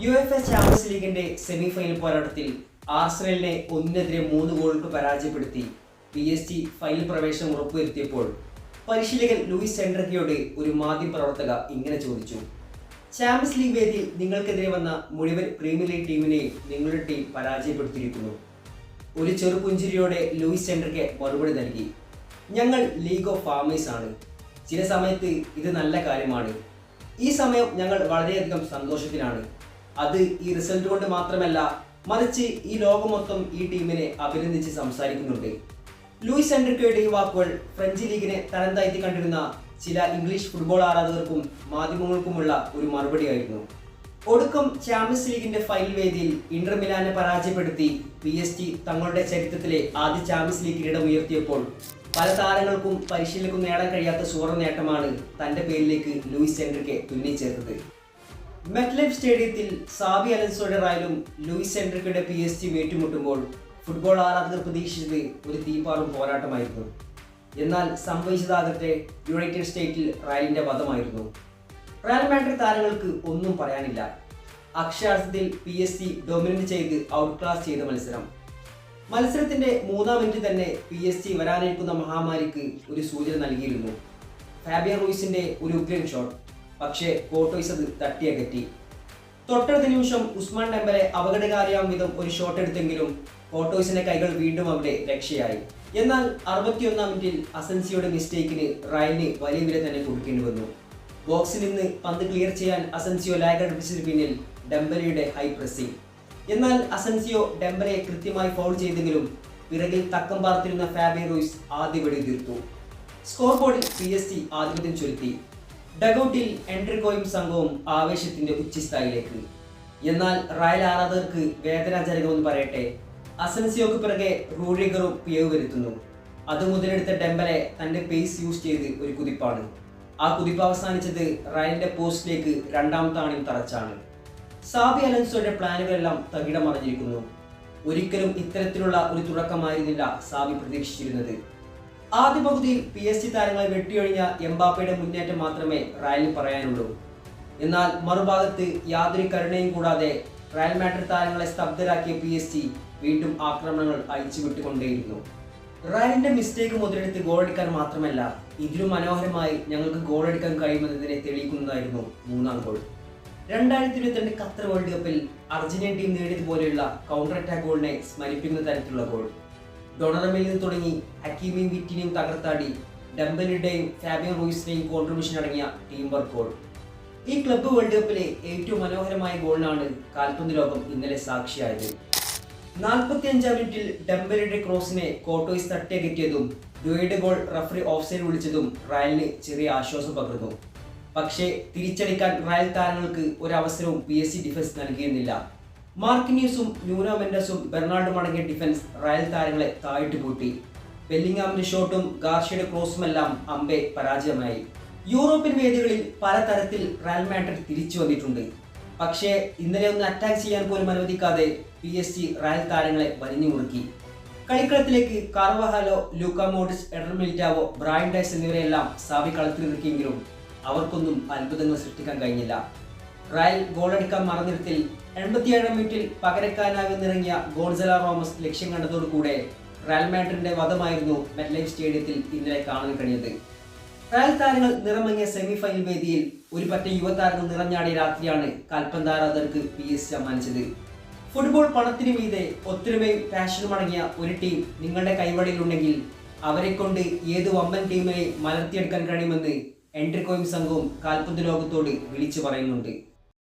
U F A champions ലീഗിന്റെ semi final പോരാട്ടത്തിൽ ആർസണലിനെ ഒന്നിനെതിരെ മൂന്ന് ഗോളുകൾക്ക് പരാജയപ്പെടുത്തി. പി എസ് ജി ഫൈനൽ പ്രവേശനം ഉറപ്പുവരുത്തിയപ്പോൾ പരിശീലകൻ ലൂയിസ് സെൻട്രിയോട് ഒരു മാധ്യമ പ്രവർത്തക ഇങ്ങനെ ചോദിച്ചു. ചാമ്പ്യൻസ് ലീഗ് വേദിയിൽ നിങ്ങൾക്കെതിരെ വന്ന മുഴുവൻ പ്രീമിയർ ലീഗ് ടീമിനെയും നിങ്ങളുടെ ടീം പരാജയപ്പെടുത്തിയിരിക്കുന്നു. ഒരു ചെറുപുഞ്ചിരിയോടെ ലൂയിസ് സെൻഡ്രക്ക് മറുപടി നൽകി. ഞങ്ങൾ ലീഗ് ഓഫ് ഫാമേഴ്സ് ആണ്. ചില സമയത്ത് ഇത് നല്ല കാര്യമാണ്. ഈ സമയം ഞങ്ങൾ വളരെയധികം സന്തോഷത്തിലാണ്. അത് ഈ റിസൾട്ട് കൊണ്ട് മാത്രമല്ല മറിച്ച് ഈ ലോകം മൊത്തം ഈ ടീമിനെ അഭിനന്ദിച്ച് സംസാരിക്കുന്നുണ്ട്. ലൂയിസ് എൻഡ്രിക്കയുടെ ഈ വാക്കുകൾ ഫ്രഞ്ച് ലീഗിനെ തരം താഴ്ത്തി കണ്ടിരുന്ന ചില ഇംഗ്ലീഷ് ഫുട്ബോൾ ആരാധകർക്കും മാധ്യമങ്ങൾക്കുമുള്ള ഒരു മറുപടിയായിരുന്നു. ഒടുക്കം ചാമ്പ്യൻസ് ലീഗിന്റെ ഫൈനൽ വേദിയിൽ ഇന്റർ മിലാനെ പരാജയപ്പെടുത്തി പി എസ് ടി തങ്ങളുടെ ചരിത്രത്തിലെ ആദ്യ ചാമ്പ്യൻസ് ലീഗ് കിരീടം ഉയർത്തിയപ്പോൾ പല താരങ്ങൾക്കും പരിശീലനക്കും നേടാൻ കഴിയാത്ത സുവർണ നേട്ടമാണ് തന്റെ പേരിലേക്ക് ലൂയിസ് എൻഡ്രിക്കെ തുന്നിച്ചേർത്തത് മെറ്റ്ലൈഫ് സ്റ്റേഡിയത്തിൽ സാബി അലൻസോയുടെ റായലും ലൂയിസ് എൻഡ്രിക്കയുടെ പി എസ് ജിയും ഏറ്റുമുട്ടുമ്പോൾ ഫുട്ബോൾ ആരാധകർ പ്രതീക്ഷിച്ചത് ഒരു തീപ്പാറും പോരാട്ടമായിരുന്നു. എന്നാൽ സംഭവിച്ചതാകട്ടെ യുണൈറ്റഡ് സ്റ്റേറ്റിൽ റയലിന്റെ വധമായിരുന്നു. റയൽ മാഡ്രിഡ് താരങ്ങൾക്ക് ഒന്നും പറയാനില്ല. അക്ഷരാർത്ഥത്തിൽ പി എസ് സി ഡൊമിനേറ്റ് ചെയ്ത് ഔട്ട് ക്ലാസ് ചെയ്ത മത്സരം. മത്സരത്തിന്റെ മൂന്നാം മിനിറ്റ് തന്നെ പി എസ് സി വരാനിരിക്കുന്ന മഹാമാരിക്ക് ഒരു സൂചന നൽകിയിരുന്നു. ഫാബിയ റൂയിസിന്റെ ഒരു ഉഗ്രൻ ഷോട്ട്. പക്ഷേ കോട്ടോയ്സ് അത് തട്ടിയകറ്റി തൊട്ടടുത്ത നിമിഷം ഉസ്മാൻ ടെമ്പലെ അപകടകാരിയാം വിധം ഒരു ഷോട്ട് എടുത്തെങ്കിലും കോട്ടോയ്സിന്റെ കൈകൾ വീണ്ടും അവിടെ രക്ഷയായി. എന്നാൽ അറുപത്തിയൊന്നാം മിനിറ്റിൽ അസൻസിയുടെ മിസ്റ്റേക്കിന് റയലിന് വലിയ വില തന്നെ കൊടുക്കേണ്ടി വന്നു. ബോക്സിൽ നിന്ന് പന്ത് ക്ലിയർ ചെയ്യാൻ അസൻസിയോ ലാഗ് അടുപ്പിച്ചതിന് പിന്നിൽ ഡെമ്പലയുടെ ഹൈ പ്രസിംഗ് എന്നാൽ അസൻസിയോ ഡെമ്പലയെ കൃത്യമായി ഫൗൾ ചെയ്തെങ്കിലും പിറകിൽ തക്കം പാർത്തിരുന്ന ഫാബി റോയ്സ് ആദ്യ വെടി തീർത്തു സ്കോർ ബോർഡിൽ പി എസ് സി ആധിപത്യം ചൊലുത്തി ഡഗൌട്ടിൽ എൻട്രിക്കോയും സംഘവും ആവേശത്തിന്റെ ഉച്ചസ്ഥായിലേക്ക്. എന്നാൽ റയൽ ആരാധകർക്ക് വേദനാജനകമെന്ന് പറയട്ടെ അസൻസിയോക്ക് പിറകെ റൂഡിഗറും പിയവ് വരുത്തുന്നു. അത് മുതലെടുത്ത ഡെമ്പലെ തന്റെ പേസ് യൂസ് ചെയ്ത് ഒരു കുതിപ്പാണ്. ആ കുതിപ്പ് അവസാനിച്ചത് റയലിന്റെ പോസ്റ്റിലേക്ക് രണ്ടാം താണിയും തറച്ചാണ്. സാബി അലൻസോയുടെ പ്ലാനുകളെല്ലാം തകിടം മറിഞ്ഞിരിക്കുന്നു. ഒരിക്കലും ഇത്തരത്തിലുള്ള ഒരു തുടക്കമായിരുന്നില്ല സാബി പ്രതീക്ഷിച്ചിരുന്നത്. ആദ്യ പകുതിയിൽ പി എസ് സി താരങ്ങളെ വെട്ടിയൊഴിഞ്ഞ എംബാപ്പയുടെ മുന്നേറ്റം മാത്രമേ റയലിന് പറയാനുള്ളൂ. എന്നാൽ മറുഭാഗത്ത് യാതൊരു കരുണയും കൂടാതെ റയൽ മാഡ്രിഡ് താരങ്ങളെ സ്തബ്ധരാക്കിയ പി എസ് സി വീണ്ടും ആക്രമണങ്ങൾ അയച്ചുവിട്ടുകൊണ്ടേയിരുന്നു റയലിന്റെ മിസ്റ്റേക്ക് മുതലെടുത്ത് ഗോളടിക്കാൻ മാത്രമല്ല ഇതിലും മനോഹരമായി ഞങ്ങൾക്ക് ഗോളടിക്കാൻ കഴിയുമെന്നതിനെ തെളിയിക്കുന്നതായിരുന്നു മൂന്നാം ഗോൾ രണ്ടായിരത്തി ഇരുപത്തിരണ്ട് ഖത്തർ വേൾഡ് കപ്പിൽ അർജന്റീന ടീം നേടിയതുപോലെയുള്ള കൗണ്ടർ അറ്റാക്ക് ഗോളിനെ സ്മരിപ്പിക്കുന്ന തരത്തിലുള്ള ഗോൾ ഡൊണറമിൽ തുടങ്ങി ഹക്കീമിയും വിറ്റിനെയും തകർത്താടി ഡംബലിയുടെയും ഫാബിയൻ റൂയിസിന്റെയും കോൺട്രിബ്യൂഷൻ അടങ്ങിയ ടീം വർക്ക് ഗോൾ ഈ ക്ലബ്ബ് വേൾഡ് കപ്പിലെ ഏറ്റവും മനോഹരമായ ഗോളിനാണ് കാൽപന്ത് ലോകം ഇന്നലെ സാക്ഷിയായത്. നാൽപ്പത്തി അഞ്ചാം മിനിറ്റിൽ ഡംബലിയുടെ ക്രോസിനെ കോട്ടോയ്സ് തട്ടിയകറ്റിയതും ഡുവയുടെ ഗോൾ റഫറി ഓഫ്സൈഡ് വിളിച്ചതും റയലിന് ചെറിയ ആശ്വാസം പകർന്നു. പക്ഷേ തിരിച്ചടിക്കാൻ റയൽ താരങ്ങൾക്ക് ഒരു അവസരവും പി എസ് സി ഡിഫൻസ് നൽകിയിരുന്നില്ല. മാർക്കിന്യൂസും ന്യൂനോ മെൻഡസും ബെർണാൾഡും അടങ്ങിയ ഡിഫൻസ് റയൽ താരങ്ങളെ താഴ്ത്തി പൂട്ടി. ബെല്ലിംഗാമിന്റെ ഷോട്ടും ഗാർഷ്യയുടെ ക്രോസുമെല്ലാം അമ്പെ പരാജയമായി. യൂറോപ്യൻ വേദികളിൽ പലതരത്തിൽ റയൽ മാഡ്രിഡ് തിരിച്ചു വന്നിട്ടുണ്ട്. പക്ഷേ ഇന്നലെ ഒന്ന് അറ്റാക്ക് ചെയ്യാൻ പോലും അനുവദിക്കാതെ പി എസ് സി റയൽ താരങ്ങളെ വലിഞ്ഞു മുറുക്കി. കളിക്കളത്തിലേക്ക് കാർവഹാലോ Luka Modric Eder Militao Brahim Diaz എന്നിവരെല്ലാം സാവി കളത്തിലിറക്കിയെങ്കിലും അവർക്കൊന്നും അത്ഭുതങ്ങൾ സൃഷ്ടിക്കാൻ കഴിഞ്ഞില്ല. റയൽ ഗോളടിക്കാൻ മറന്നിടത്തിൽ എൺപത്തിയേഴാം മിനിറ്റിൽ പകരക്കാരനായി നിറങ്ങിയ ഗോൺസല റോമസ് ലക്ഷ്യം കണ്ടതോടുകൂടെ റയൽ മാഡ്രിന്റെ വധമായിരുന്നു മെറ്റ്ലൈഫ് സ്റ്റേഡിയത്തിൽ ഇന്നലെ കാണാൻ കഴിഞ്ഞത് റയൽ താരങ്ങൾ നിറമങ്ങിയ സെമി ഫൈനൽ വേദിയിൽ ഒരു പറ്റ യുവതാരങ്ങൾ നിറഞ്ഞാടിയ രാത്രിയാണ് കാൽപന്താരാധകർക്ക് പി എസ് സമ്മാനിച്ചത്. ഫുട്ബോൾ പണത്തിന് മീതെ ഒത്തൊരുമയും പാഷനും അടങ്ങിയ ഒരു ടീം നിങ്ങളുടെ കൈവടിയിലുണ്ടെങ്കിൽ അവരെ കൊണ്ട് ഏത് വമ്പൻ ടീമിനെ മലർത്തിയെടുക്കാൻ കഴിയുമെന്ന് എൻട്രിക്കോയും സംഘവും കാൽപന്ത് ലോകത്തോട് വിളിച്ചു പറയുന്നുണ്ട്.